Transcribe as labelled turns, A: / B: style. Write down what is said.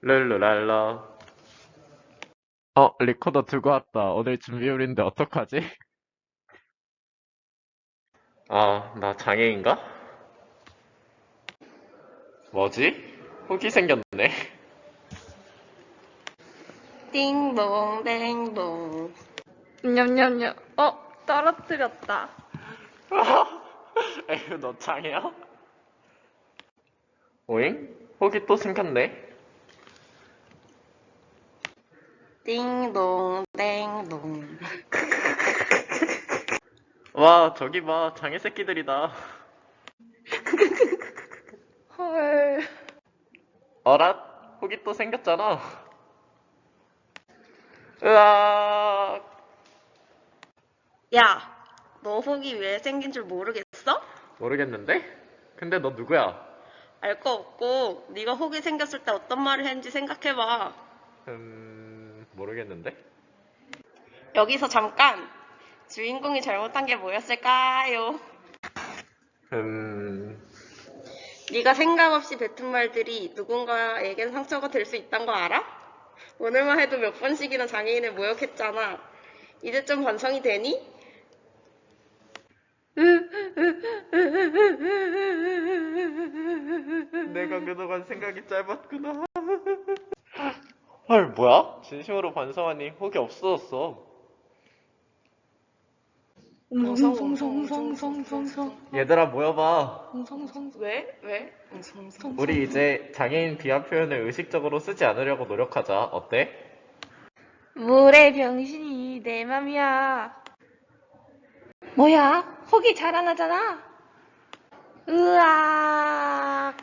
A: 룰루랄라. 어, 리코더 두고 왔다. 오늘 준비물인데 어떡하지? 아, 나 장애인가? 뭐지? 혹이 생겼네.
B: 띵동 댕동
C: 냠냠냠. 어, 떨어뜨렸다.
A: 에휴, 너 장애야? 오잉? 혹이 또 생겼네.
B: 띵동 댕동
A: 와, 저기 봐. 장애 새끼들이다.
C: 헐.
A: 어랏? 혹이 또 생겼잖아. 으악.
B: 야, 너 혹이 왜 생긴 줄 모르겠어?
A: 모르겠는데? 근데 너 누구야?
B: 알 거 없고 네가 혹이 생겼을 때 어떤 말을 했는지 생각해봐
A: 음, 모르겠는데?
B: 여기서 잠깐 주인공이 잘못한 게 뭐였을까요?
A: 음,
B: 네가 생각 없이 뱉은 말들이 누군가에겐 상처가 될 수 있단 거 알아? 오늘만 해도 몇 번씩이나 장애인을 모욕했잖아. 이제 좀 반성이 되니?
A: 내가 그동안 생각이 짧았구나. 헐, 뭐야? 진심으로 반성하니 혹이 없어졌어.
C: 웅성웅성웅성웅성웅성.
A: 얘들아, 모여봐.
C: 웅성웅성.
B: 왜? 왜?
A: 우리 이제 장애인 비하 표현을 의식적으로 쓰지 않으려고 노력하자. 어때?
C: 물의 병신이 내 맘이야. 뭐야? 혹이 자라나잖아. 으악.